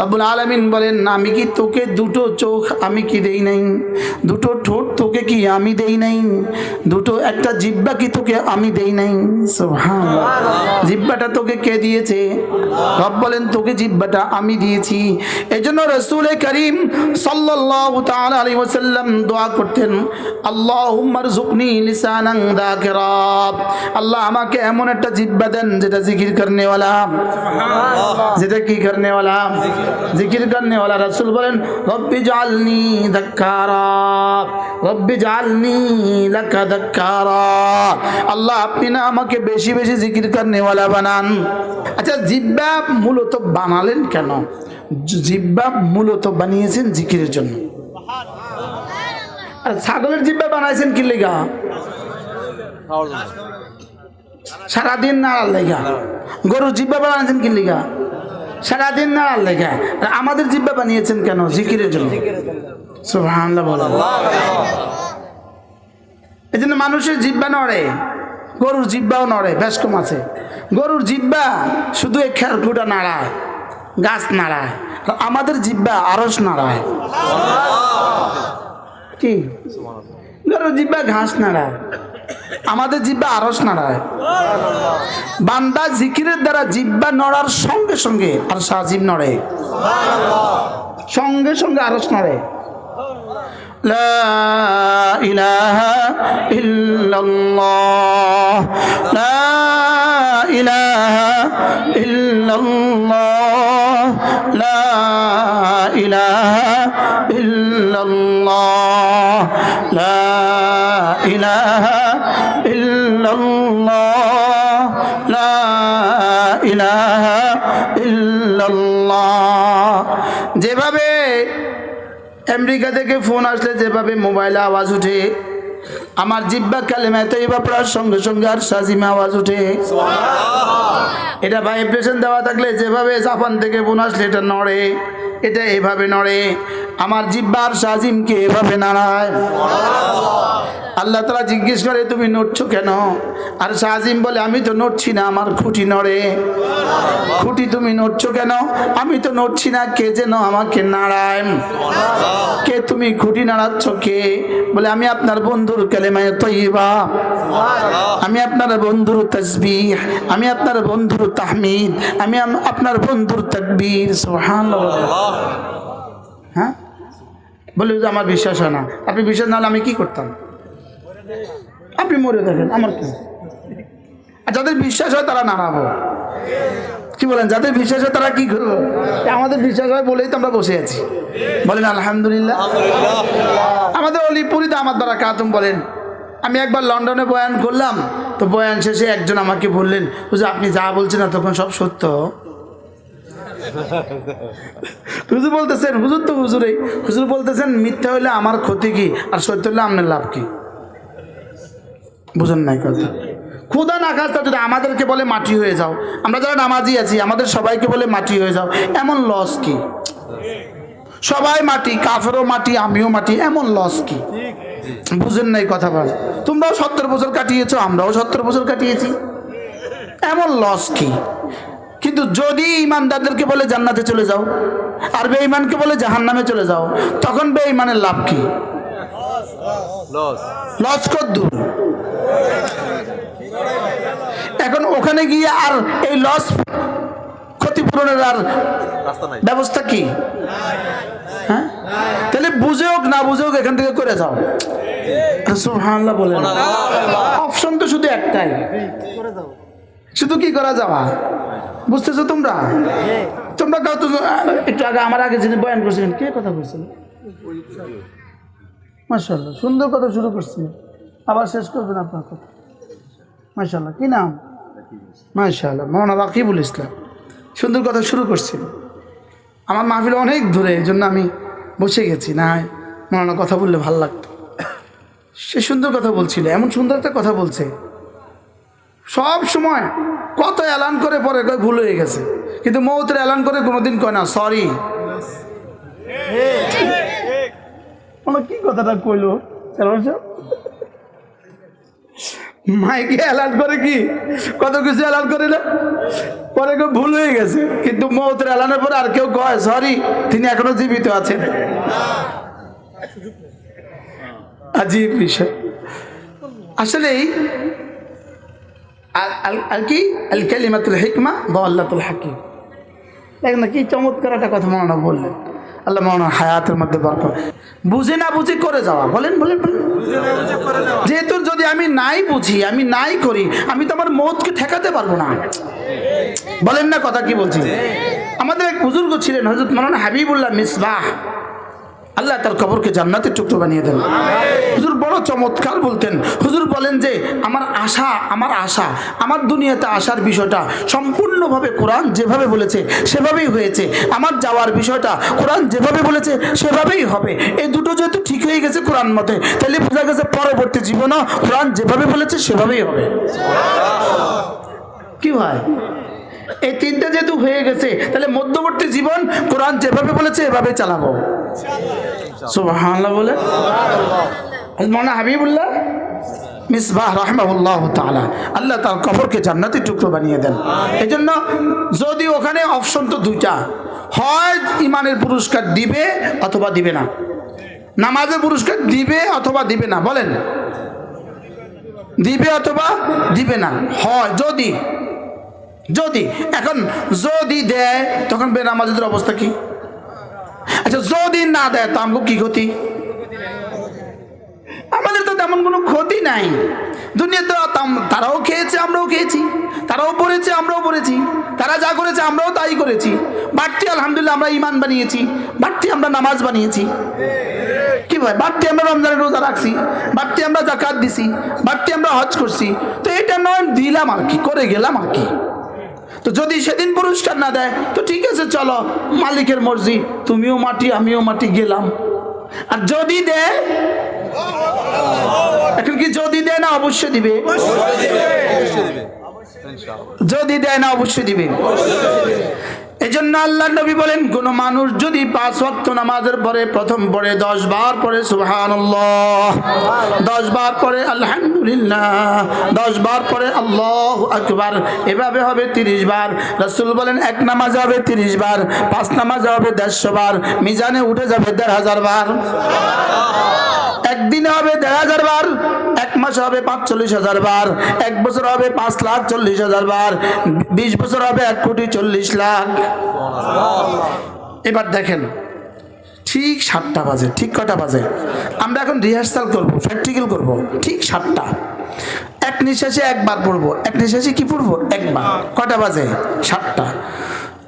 রাবুল আলমিন বলেন আমি কি তোকে দুটো চোখ আমি কি দেই নাই? দুটো ঠোঁট তোকে কি আমি দেই নাই? দুটো একটা জিব্বা কি তোকে আমি দেই নাই? হ্যাঁ জিব্বাটা তোকে কে দিয়েছে? রব বলেন তোকে জিব্বাটা আমি দিয়েছি। এজন্য রসুল করিম সাল্লাল্লাহু তাআলা আলাইহি ওয়াসাল্লাম দোয়া করতেন আল্লাহুম্মা রযুকনি লিসানান যাকিরা। আল্লাহ আমাকে এমন একটা জিব্বা দেন যেটা জিকির করনেওয়ালা। যেটা কি করনেওয়ালা? জিকির করনে ওলা রসুল বলেন, রব্বি জালনি ধাক্কারা রব্বি জালনি লাকা ধাক্কারা আল্লাহ, আপনি না আমাকে বেশি বেশি জিকির করনে ওলা বানান। আচ্ছা জিব্বা মূলত বানালেন কেন? জিব্বা মূলত বানিয়েছেন জিকিরের জন্য। আর ছাগলের জিব্বা বানাইছেন কি লেগা? সারাদিন নাড়ার লেগা। গরুর জিব্বা বানাইছেন কি লেগা? সারাদিন লেগা আর আমাদের জিব্বা বানিয়েছেন কেন? জিকিরের জন্য। এই জন্য মানুষের জিব্বা নড়ে, গরুর জিব্বাও নড়ে বেশ কম আছে গরুর জিব্বা শুধু এই খেরকুটা নাড়ায়, গাছ নাড়ায় আমাদের জিব্বা আরস নাড়ায়। কি? গরুর জিব্বা ঘাস নাড়ায়। আমাদের জিব্বা আরস নাড়ায় বান্দা জিকিরের দ্বারা জিব্বা নড়ার সঙ্গে সঙ্গে আর সাজিব নড়ে সঙ্গে সঙ্গে আরস নড়ে لا إله إلا الله لا إله إلا الله لا إله إلا الله لا إله আমেরিকা থেকে ফোন আসলে যেভাবে মোবাইলে আওয়াজ উঠে আমার জিব্বা কালেমায় তো এবার পড়ার সঙ্গে সঙ্গে আর সাজিমে আওয়াজ উঠে এটা ভাইব্রেশন দেওয়া থাকলে যেভাবে জাপান থেকে ফোন আসলে এটা নড়ে এটা এভাবে নড়ে। আমার জিব্বার সাজিমকে এভাবে নাড়ায়। আল্লাহ তালা জিজ্ঞেস করে, তুমি নড়ছো কেন? আর শাহজিম বলে, আমি তো নড়ছি না, আমার খুঁটি নড়ে। খুঁটি তুমি নড়ছো কেন? আমি তো নড়ছি না, কে যেন আমাকে নাড়ায়। কে তুমি খুঁটি নাড়াচ্ছ, কে? বলে, আমি আপনার বন্ধুর কালেমায় তৈবা আমি আপনার বন্ধুর তসবিহ। আমি আপনার বন্ধুর তাহমিদ। আমি আপনার বন্ধুর তকবীর। সুবহানাল্লাহ। হ্যাঁ? বলে যে আমার বিশ্বাস হয় না। আপনি বিশ্বাস না হলে আমি কি করতাম? আপনি মরে দেখেন আমার কি? আর যাদের বিশ্বাস হয় তারা নাড়াবো। কি বলেন, যাদের বিশ্বাস হয় তারা কি করব? আমাদের বিশ্বাস হয় বলেই তো আমরা বসে আছি। বলেন, আলহামদুলিল্লাহ। আমাদের অলিপুরিতে আমার দ্বারা কাতুম বলেন। আমি একবার লন্ডনে বয়ান করলাম, তো বয়ান শেষে একজন আমাকে বললেন বুঝে আপনি যা বলছেন না তখন সব সত্য। হুজুর বলতেছেন, হুজুর তো হুজুরে হুজুর বলতেছেন, মিথ্যা হইলে আমার ক্ষতি কি? আর সত্য হইলে আপনার লাভ কি? বুঝেন নাই কথা। ক্ষুদা না খাস্তা যদি আমাদেরকে বলে মাটি হয়ে যাও আমরা যারা নামাজি আছি আমাদের সবাইকে বলে মাটি হয়ে যাও এমন লস কি? সবাই মাটি কাফেরও মাটি আমিও মাটি এমন লস কি? বুঝেন নাই কথা বল তোমরাও সত্তর বছর কাটিয়েছো আমরাও সত্তর বছর কাটিয়েছি। এমন লস কি? কিন্তু যদি ইমানদারদেরকে বলে জান্নাতে চলে যাও আর বেঈমানকে বলে জাহান্নামে চলে যাও তখন বেঈমানের লাভ কি? লস লস কত দূর? এখন ওখানে গিয়ে আর এই লস ক্ষতিপূরণের আর ব্যবস্থা কি? হ্যাঁ? তাহলে বুঝে হোক না বুঝে হোক এখান থেকে করে যাও। সুবহানাল্লাহ বলেন। অপশন তো শুধু একটাই। শুধু কি করা যাওয়া? বুঝতেছো তোমরা? তোমরা কাউ তো একটু আগে আমার আগে যিনি বয়ান করছিলেন কে কথা বলছিল? মাশাল্লাহ সুন্দর কথা শুরু করছেন। আবার শেষ করবেন আপনার কথা। মাশাল্লাহ কি নাম? মাশাল্লাহ মৌলানা রাকিবুল ইসলাম। সুন্দর কথা শুরু করছিল আমার মাহফিল অনেক দূরে এই জন্য আমি বসে গেছি। না মৌলানা কথা বললে ভালো লাগতো। সে সুন্দর কথা বলছিল এমন সুন্দর একটা কথা বলছে। সব সময় কত এলান করে পরে কয় ভুল হয়ে গেছে। কিন্তু মৌতের এলান করে কোনোদিন কয় না সরি। কি কথাটা কইলো? মাইকে অ্যালার্ট করে কি? কত কিছু অ্যালার্ট করে না? পরে কেউ ভুল হয়ে গেছে, কিন্তু মৌতের অ্যালার্টের পরে আর কেউ কয়, সরি, তিনি এখনও জীবিত আছেন। আজীব বিষয়। আসলেই আর- কি? আল কালিমাতুল হিকমা বা আল্লাতুল হাকিম। দেখেন না, কি চমৎকার একটা কথা মনে বললেন। আল্লাহ মনে হায়াতের মধ্যে বরকত। বুঝে না বুঝে করে যাওয়া, বলেন বলেন যেহেতু যদি আমি নাই বুঝি, আমি নাই করি, আমি তো আমার মতকে ঠেকাতে পারব না। বলেন না কথা কি বলছি? আমাদের এক বুজুর্গ ছিলেন হজরত মৌলানা হাবিবুল্লাহ মিসবাহ। আল্লাহ তার কবরকে জান্নাতের টুকরো বানিয়ে দেন। হুজুর বড় চমৎকার বলতেন। হুজুর বলেন যে আমার আশা আমার আশা আমার দুনিয়াতে আসার বিষয়টা সম্পূর্ণভাবে কোরআন যেভাবে বলেছে সেভাবেই হয়েছে। আমার যাওয়ার বিষয়টা কোরআন যেভাবে বলেছে সেভাবেই হবে। এই দুটো যেহেতু ঠিক হয়ে গেছে কোরআন মতে তাহলে বোঝা গেছে পরবর্তী জীবনও কোরআন যেভাবে বলেছে সেভাবেই হবে। কি হয় এই তিনটা যেহেতু হয়ে গেছে তাহলে মধ্যবর্তী জীবন কোরআন যেভাবে বলেছে এভাবে চালাবো। সুবহানাল্লাহ বলে? মনে হাবিবুল্লাহ মিসবাহ রহমাহুল্লাহ তাআলা আল্লাহ তার কবরকে জান্নাতের টুকরো বানিয়ে দেন। এই জন্য যদি ওখানে অপশন তো দুইটা হয় ইমানের পুরস্কার দিবে অথবা দিবে না। নামাজের পুরস্কার দিবে অথবা দিবে না বলেন। দিবে অথবা দিবে না হয় যদি। যদি, এখন যদি দেয়, তখন বেনামাজিদের অবস্থা কি? আচ্ছা যদি না দেয়, তো আমাকে কি ক্ষতি? আমাদের তো তেমন কোনো ক্ষতি নাই। দুনিয়াতে তারাও খেয়েছে, আমরাও খেয়েছি। তারাও পড়েছে, আমরাও পড়েছি। তারা যা করেছে, আমরাও তাই করেছি। বাড়তি আলহামদুলিল্লাহ আমরা ইমান বানিয়েছি, বাড়তি আমরা নামাজ বানিয়েছি। কি ভাই, বাড়তি আমরা রমজানের রোজা রাখছি, বাড়তি আমরা জাকাত দিছি, বাড়তি আমরা হজ করছি। তো এটা নয়, দিলাম আর কি, করে গেলাম আর কি। তো যদি সেদিন পুরস্কার না দেয় তো ঠিক আছে চলো। মালিকের মর্জি। তুমিও মাটি আমিও মাটি গেলাম। আর যদি দেয় এখন কি যদি দেয় না অবশ্যই দিবে? অবশ্যই দিবে। যদি দেয় না অবশ্যই দিবে। এই জন্য আল্লাহ নবী বলেন, কোন মানুষ যদি পাঁচ ওয়াক্ত নামাজের পরে প্রথম পড়ে, দশ বার পরে সুবহানাল্লাহ। দশ বার পরে আলহামদুলিল্লাহ। দশ বার পরে আল্লাহ আকবার। এভাবে হবে তিরিশ বার। রাসূল বলেন, এক নামাজ হবে তিরিশ বার, পাঁচ নামাজ হবে দেড়শো বার। মিজানে উঠে যাবে দেড় হাজার বার। একদিনে হবে দেড় হাজার বার, এক মাসে হবে পাঁচচল্লিশ হাজার বার, এক বছর হবে পাঁচ লাখ চল্লিশ হাজার বার, বিশ বছর হবে এক কোটি চল্লিশ লাখ। এবার দেখেন, ঠিক সাতটা বাজে, ঠিক কটা বাজে? আমরা এখন রিহার্সাল করব প্র্যাকটিক্যাল করব, ঠিক সাতটা। এক নিঃশ্বাসে একবার পড়ব, এক নিঃশ্বাসে কি পড়ব? একবার। কটা বাজে? সাতটা।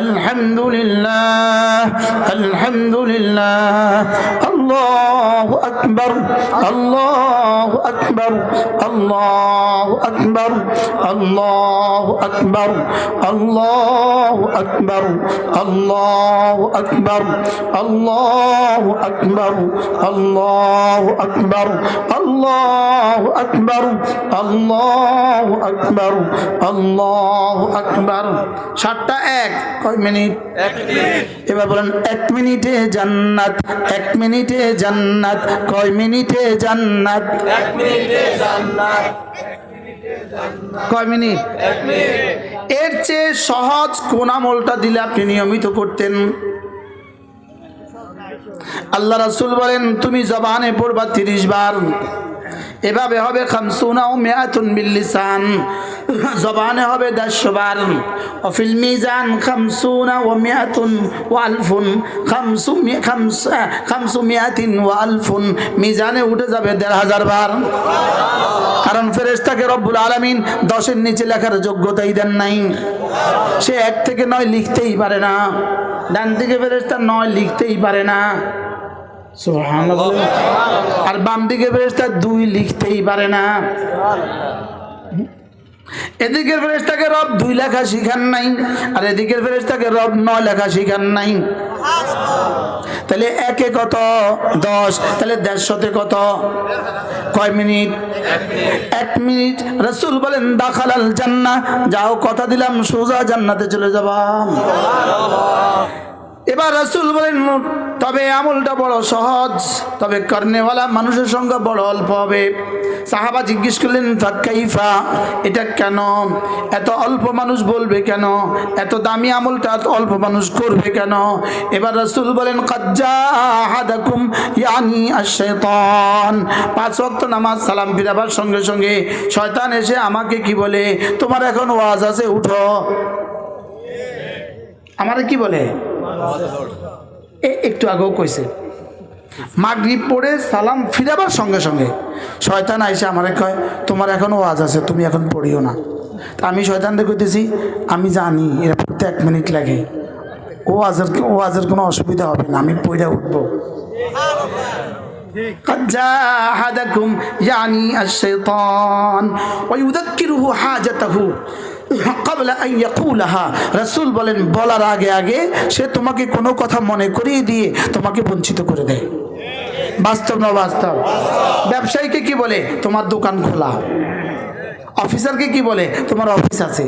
الحمد لله الحمد لله. الله اكبر الله اكبر الله اكبر الله اكبر الله اكبر الله اكبر الله اكبر الله اكبر الله اكبر الله اكبر الله اكبر সাতটা এক কয় মিনিট এবার বলেন এক মিনিটে জান্নাত এক মিনিটে জান্নাত। কয় মিনিটে জান্নাত? এক মিনিটে জান্নাত। কয় মিনিট? মিনিট। এর চেয়ে সহজ কোন আমলটা দিলে আপনি নিয়মিত করতেন? আল্লাহ রাসূল বলেন তুমি জবানে পড়বা তিরিশ বার। এভাবে হবে খামসুনা ও মেয়াতুন বিল্লিসান জবানে হবে দেড়শো বার অফিল মিজান খামসুনা ও মিয়াতুন ও আলফুন। খামসু খামস- মিয়াতিন ও আলফুন। মিজানে উঠে যাবে দেড় হাজার বার কারণ ফেরেশতাকে রব্বুল আলামিন দশের নিচে লেখার যোগ্যতাই দেন নাই। সে এক থেকে নয় লিখতেই পারে না। ডান দিকে ফেরেশতা নয় লিখতেই পারে না। আর বাম দিকে ফেরেশতা দুই লিখতেই পারে না। এদিকের ফেরেশতাকে রব দুই লেখা শিখান নাই, আর এদিকের ফেরেশতাকে রব নয় লেখা শিখান নাই। তাহলে একে কত? দশ। তাহলে দেড়শোতে কত? কয় মিনিট? এক মিনিট। রসুল বলেন, দাখালাল জান্না যাও, কথা দিলাম, সোজা জান্নাতে চলে যাবা। এবার রসুল বলেন তবে আমলটা বড় সহজ, তবে কর্নেওয়ালা মানুষের সংখ্যা বড় অল্প হবে। সাহাবা জিজ্ঞেস করলেন ফাক্কাইফা এটা কেন? এত অল্প মানুষ বলবে কেন? এত দামি আমলটা অল্প মানুষ করবে কেন? এবার রসুল বলেন ইয়ানি পাঁচ ওয়াক্ত নামাজ সালাম ফিরাবার সঙ্গে সঙ্গে শয়তান এসে আমাকে কি বলে, তোমার এখন ওয়াজ আছে, উঠো। আমারে কি বলে? একটু আগেও কইছে মাগরিব পড়ে সালাম ফিরাবার সঙ্গে সঙ্গে শয়তান আইসে আমারে কয় তোমার এখন ওয়াজ আছে তুমি এখন পড়িও না তা আমি শয়তানকে কইতেছি আমি জানি এরা পড়তে এক মিনিট লাগে ও আজের ও আজের কোনো অসুবিধা হবে না আমি পড়ে উঠবো قد جاء أحدكم يعني الشيطان ويذكره حاجته قبل أن يقولها রাসূল বলেন, বলার আগে আগে সে তোমাকে কোনো কথা মনে করিয়ে দিয়ে তোমাকে বঞ্চিত করে দেয়। বাস্তব না বাস্তব ব্যবসায়ীকে কি বলে? তোমার দোকান খোলা। অফিসারকে কি বলে? তোমার অফিস আছে।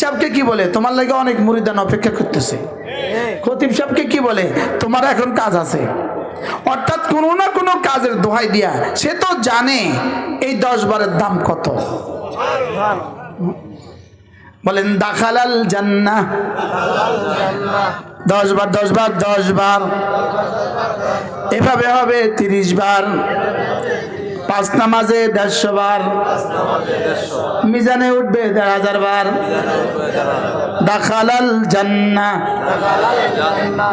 সাহেবকে কি বলে? তোমার লাগে অনেক মুরিদান অপেক্ষা করতেছে। খতিব সাহেবকে কি বলে? তোমার এখন কাজ আছে। অর্থাৎ কোনো না কোনো কাজের দোহাই দিয়া সে তো জানে এই দশ বারের দাম কত। বলেন, দাখালাল জান্না দশ বার দশ বার দশ বার। এভাবে হবে তিরিশ বার। পাঁচ নামাজে দেড়শো বার। মিজানে উঠবে দেড় হাজার বার। দাখালাল জান্না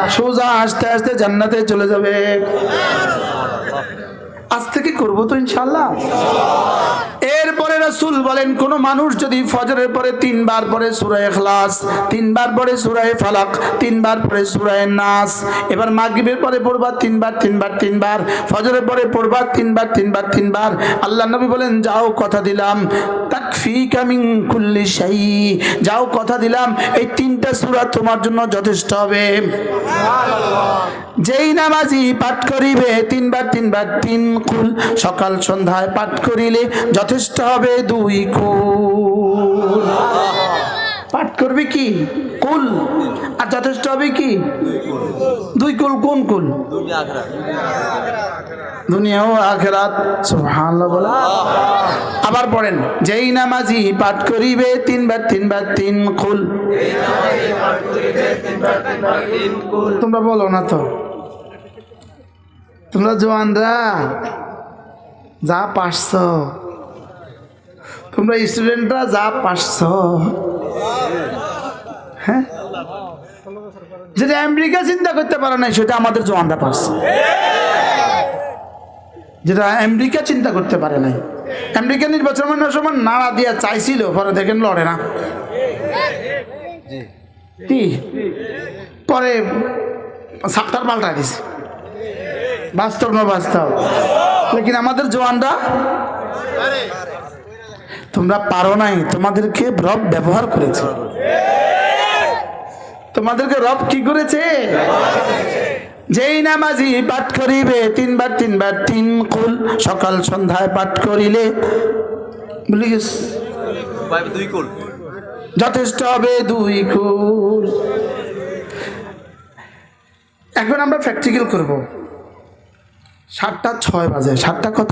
সোজা আস্তে আস্তে জান্নাতে চলে যাবে। আজ থেকে করব তো ইনশাল্লাহ এরপরে রাসূল বলেন, কোন মানুষ যদি ফজরের পরে তিনবার পরে সূরায়ে ইখলাস, তিনবার পরে সুরায় ফালাক, তিনবার পরে সূরায়ে নাস, এবার মাগরিবের পরে পড়বা তিনবার তিনবার তিনবার, ফজরের পরে পড়বা তিনবার তিনবার তিনবার। আল্লাহ নবী বলেন, যাও কথা দিলাম, তাকফিকা মিন কুল্লি শাই, যাও কথা দিলাম, এই তিনটা সূরা তোমার জন্য যথেষ্ট হবে। যেই নামাজি পাঠ করিবে তিনবার তিনবার তিন কুল সকাল সন্ধ্যায় পাঠ করিলে যথেষ্ট হবে দুই কুল। পাঠ করবে কি? কুল। আর যথেষ্ট হবে কি? দুই কুল কোন কুল? দুনিয়া ও আখেরাত। বলা। আবার পড়েন যেই নামাজি পাঠ করিবে তিনবার তিনবার তিন কুল। তোমরা বলো না তো। তোমরা জোয়ানরা, যা পারছ। তোমরা স্টুডেন্টরা যা পারছ। হ্যাঁ? যেটা আমেরিকা চিন্তা করতে পারে না সেটা আমাদের জোয়ানরা পারছে। যেটা আমেরিকা চিন্তা করতে পারে নাই। আমেরিকা নির্বাচন মানে সময় নাড়া দিয়া চাইছিল, পরে দেখেন লড়ে না। পরে সাপ্তার পাল্টা দিছে। বাস্তব না বাস্তব? লেকিন আমাদের জওয়ানরা, তোমরা পারো নাই, তোমাদেরকে রব ব্যবহার করেছে। তোমাদেরকে রব কি করেছে? যেই নামাজি পাঠ করিবে, তিনবার তিনবার তিন কুল সকাল সন্ধ্যায় পাঠ করিলে, বলি দুই কুল যথেষ্ট হবে দুই কুল। এখন আমরা প্র্যাকটিক্যাল করব। সাতটা ছয় বাজে। সাতটা কত?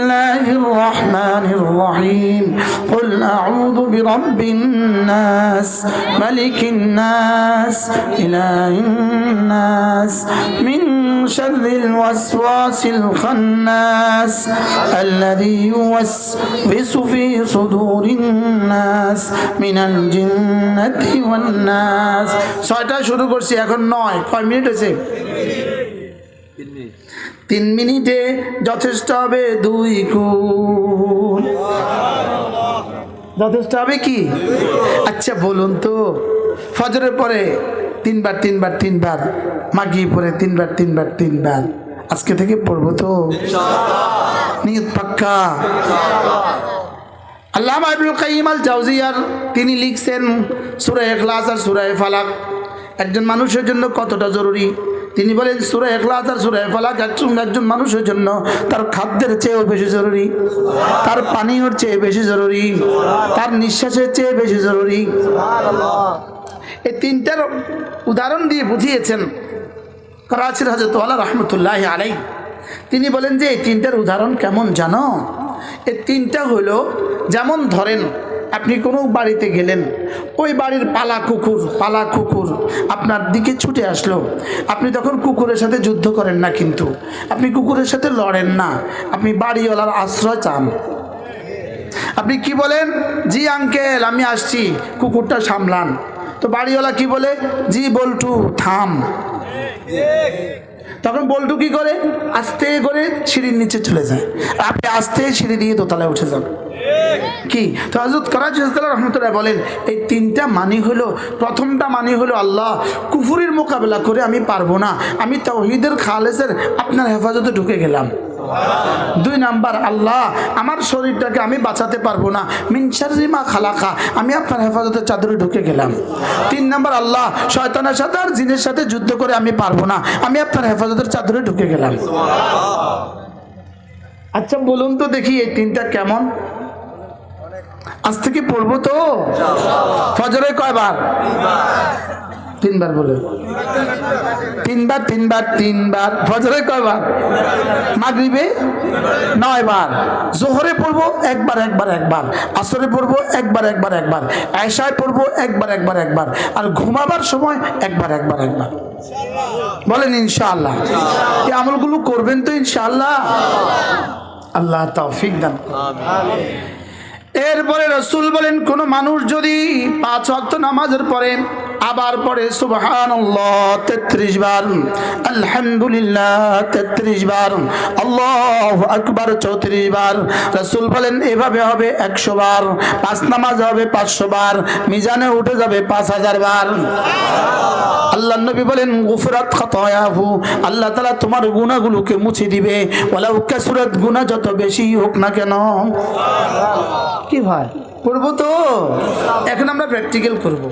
الرحمن الرحيم قل أعوذ برب الناس ملك الناس إله الناس من شر الوسواس الخناس الذي يوسوس في صدور الناس من الجنة والناس ছয়টা শুরু করছি এখন নয় কয় মিনিট হয়েছে তিন মিনিটে যথেষ্ট হবে দুই গুণ। যথেষ্ট হবে কি? আচ্ছা বলুন তো। ফজরের পরে তিনবার তিনবার তিনবার মাগিয়ে পরে তিনবার তিনবার তিনবার। আজকে থেকে পড়ব তো। নিয়ত পাক্কা। আল্লাহ আবুল কাইম আল জাউজিয়ার তিনি লিখছেন, সুরা এখলাস আর সুরা ফালাক। একজন মানুষের জন্য কতটা জরুরি? তিনি বলেন, সুরা এখলাস আর সুরা ফালাক একজন একজন মানুষের জন্য তার খাদ্যের চেয়েও বেশি জরুরি, তার পানীয়র চেয়ে বেশি জরুরি, তার নিঃশ্বাসের চেয়ে বেশি জরুরি। এই তিনটার উদাহরণ দিয়ে বুঝিয়েছেন করাচির হজরত আল্লাহ রহমতুল্লাহ আলাই তিনি বলেন যে এই তিনটার উদাহরণ কেমন জানো? এই তিনটা হলো, যেমন ধরেন, আপনি কোনো বাড়িতে গেলেন, ওই বাড়ির পালা কুকুর পালা কুকুর আপনার দিকে ছুটে আসলো। আপনি তখন কুকুরের সাথে যুদ্ধ করেন না কিন্তু। আপনি কুকুরের সাথে লড়েন না। আপনি বাড়িওয়ালার আশ্রয় চান। আপনি কি বলেন? জি, আঙ্কেল, আমি আসছি। কুকুরটা সামলান। তো বাড়িওয়ালা কি বলে? জি, বল্টু, থাম। তখন বল্টু কি করে? আস্তে করে সিঁড়ির নিচে চলে যায়। আপনি আস্তে সিঁড়ি দিয়ে দোতলায় উঠে যান। কি? তো হজরত করাজ রহমতুল্লাহ বলেন, এই তিনটা মানি হলো, প্রথমটা মানি হলো আল্লাহ। কুফুরির মোকাবেলা করে আমি পারব না। আমি তাহিদের খালেসের আপনার হেফাজতে ঢুকে গেলাম। দুই নাম্বার, আল্লাহ, আমার শরীরটাকে আমি বাঁচাতে পারব না। মিনসারিমা খালাকা, আমি আপনার হেফাজতের চাদরে ঢুকে গেলাম। তিন নাম্বার, আল্লাহ, শয়তানের সাথে আর জিনের সাথে যুদ্ধ করে আমি পারব না। আমি আপনার হেফাজতের চাদরে ঢুকে গেলাম। আচ্ছা বলুন তো দেখি এই তিনটা কেমন? আজ থেকে পড়ব তো? ফজরে কয়বার? তিনবার বলে। তিনবার তিনবার তিনবার। ফজরে কয়বার? মাগরিবে নয় বার জোহরে পড়ব, একবার একবার একবার। আসরে পড়ব, একবার একবার একবার। আয়সায় পড়ব, একবার একবার একবার। আর ঘুমাবার সময় একবার একবার একবার। বলেন ইনশাআল্লাহ। এই আমলগুলো করবেন তো ইনশাআল্লাহ। আল্লাহ তৌফিক দান এরপরে রসুল বলেন, কোন মানুষ যদি পাঁচ ওয়াক্ত নামাজের পরে আবার পরে সুবহান তেত্রিশ বার। আলহামদুলিল্লাহ তেত্রিশ বার। আল্লাহ আকবার চৌত্রিশ বার। রসুল বলেন এভাবে হবে একশো বার। পাঁচ নামাজ হবে পাঁচশো বার। মিজানে উঠে যাবে পাঁচ হাজার বার। আল্লাহ নবী বলেন গুফরাত খতয়াহু। আল্লাহ তালা তোমার গুণাগুলোকে মুছে দিবে। ওলাউ কাসুরাত গুণা যত বেশি হোক না কেন। কি ভাই? করব তো? এখন আমরা প্র্যাকটিক্যাল করব।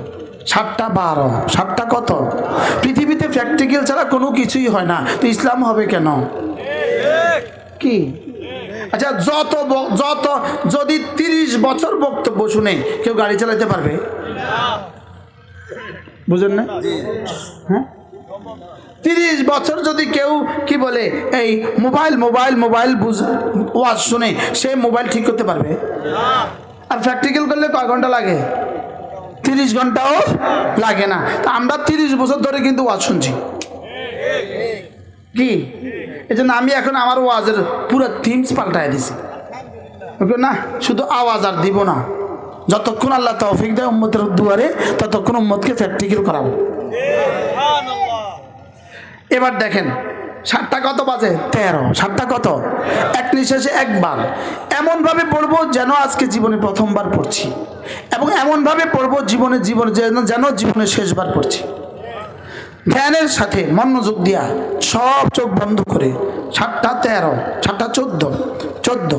সাতটা বারো। সাতটা কত? পৃথিবীতে প্র্যাকটিক্যাল ছাড়া কোনো কিছুই হয় না। তো ইসলাম হবে কেন? কি? আচ্ছা যত যত যদি তিরিশ বছর বক্তব্য শুনে কেউ গাড়ি চালাতে পারবে? বুঝেন না? হ্যাঁ? তিরিশ বছর যদি কেউ কি বলে এই মোবাইল মোবাইল মোবাইল বুঝ ওয়াজ শুনে সে মোবাইল ঠিক করতে পারবে? আর প্র্যাকটিক্যাল করলে কয় ঘণ্টা লাগে? তিরিশ ঘন্টাও লাগে না। তা আমরা তিরিশ বছর ধরে কিন্তু ওয়াজ শুনছি। কি? এই জন্য আমি এখন আমার ওয়াজের পুরো থিমস পাল্টাই দিছি। ওকে না? শুধু আওয়াজ আর দিব না। যতক্ষণ আল্লাহ তৌফিক দেয় উম্মতের দুয়ারে ততক্ষণ উম্মতকে প্র্যাকটিক্যাল করাবো। এবার দেখেন সাতটা কত বাজে? তেরো। সাতটা কত? এক নিঃশ্বাসে একবার। এমনভাবে পড়ব যেন আজকে জীবনে প্রথমবার পড়ছি। এবং এমনভাবে পড়ব জীবনে জীবন যেন যেন জীবনে শেষবার পড়ছি। ধ্যানের সাথে মনোযোগ দিয়া সব চোখ বন্ধ করে, সাতটা তেরো, সাতটা চোদ্দ চোদ্দ।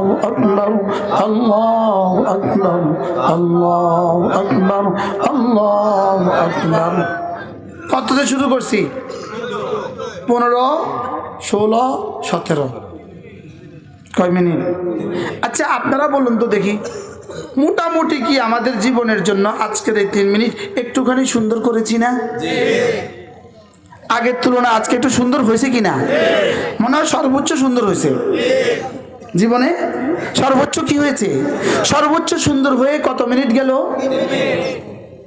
আকবর আল্লাহ আকবর আকবর কত থেকে শুরু করছি? পনেরো, ষোলো, সতেরো। কয় মিনিট? আচ্ছা আপনারা বলুন তো দেখি, মোটামুটি কি আমাদের জীবনের জন্য আজকের এই তিন মিনিট একটুখানি সুন্দর করেছি না? আগের তুলনায় আজকে একটু সুন্দর হয়েছে কি না মনে হয় সর্বোচ্চ সুন্দর হয়েছে। জীবনে সর্বোচ্চ কি হয়েছে? সর্বোচ্চ সুন্দর হয়ে কত মিনিট গেল?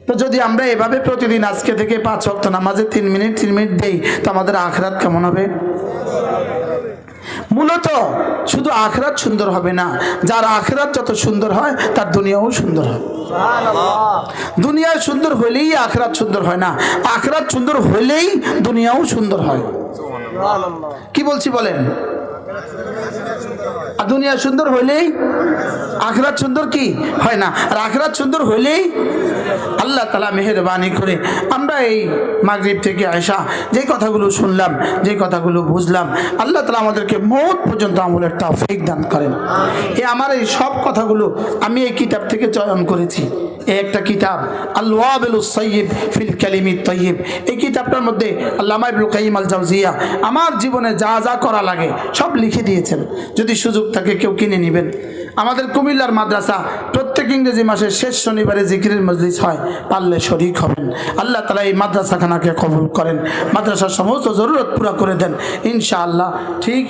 তো যদি আমরা এভাবে প্রতিদিন আজকে থেকে পাঁচ অক্ট নামাজে তিন মিনিট তিন মিনিট দেই, তো আমাদের আখরাত কেমন হবে? মূলত শুধু আখরাত সুন্দর হবে না, যার আখরাত যত সুন্দর হয়, তার দুনিয়াও সুন্দর হয়। দুনিয়া সুন্দর হলেই আখরাত সুন্দর হয় না, আখরাত সুন্দর হলেই দুনিয়াও সুন্দর হয়। কি বলছি বলেন? দুনিয়া সুন্দর হইলেই আখরাত সুন্দর কি? হয় না। আর আখরাত সুন্দর হইলেই আল্লাহ তালা মেহরবানি করে। আমরা এই মাগরিব থেকে আসা যে কথাগুলো শুনলাম, যে কথাগুলো বুঝলাম, আল্লাহ তালা আমাদেরকে মৌত পর্যন্ত আমলের তাফিক দান করেন। এ আমার এই সব কথাগুলো আমি এই কিতাব থেকে চয়ন করেছি। এই একটা কিতাব আল্লাহুল সৈয়ব ফিল কালিমি তৈয়ব। এই কিতাবটার মধ্যে আল্লামা ইবুল কাইম আল জাউজিয়া আমার জীবনে যা যা করা লাগে, সব লিখে দিয়েছেন। যদি সুযোগ থাকে কেউ কিনে নেবেন। আমাদের কুমিল্লার মাদ্রাসা প্রত্যেক ইংরেজি মাসের শেষ শনিবারে জিকিরের মজলিস হয়, পারলে শরিক হবেন। আল্লাহ তালা এই মাদ্রাসাখানাকে কবুল করেন। মাদ্রাসার সমস্ত জরুরত পুরা করে দেন। ইনশাআল্লাহ ঠিক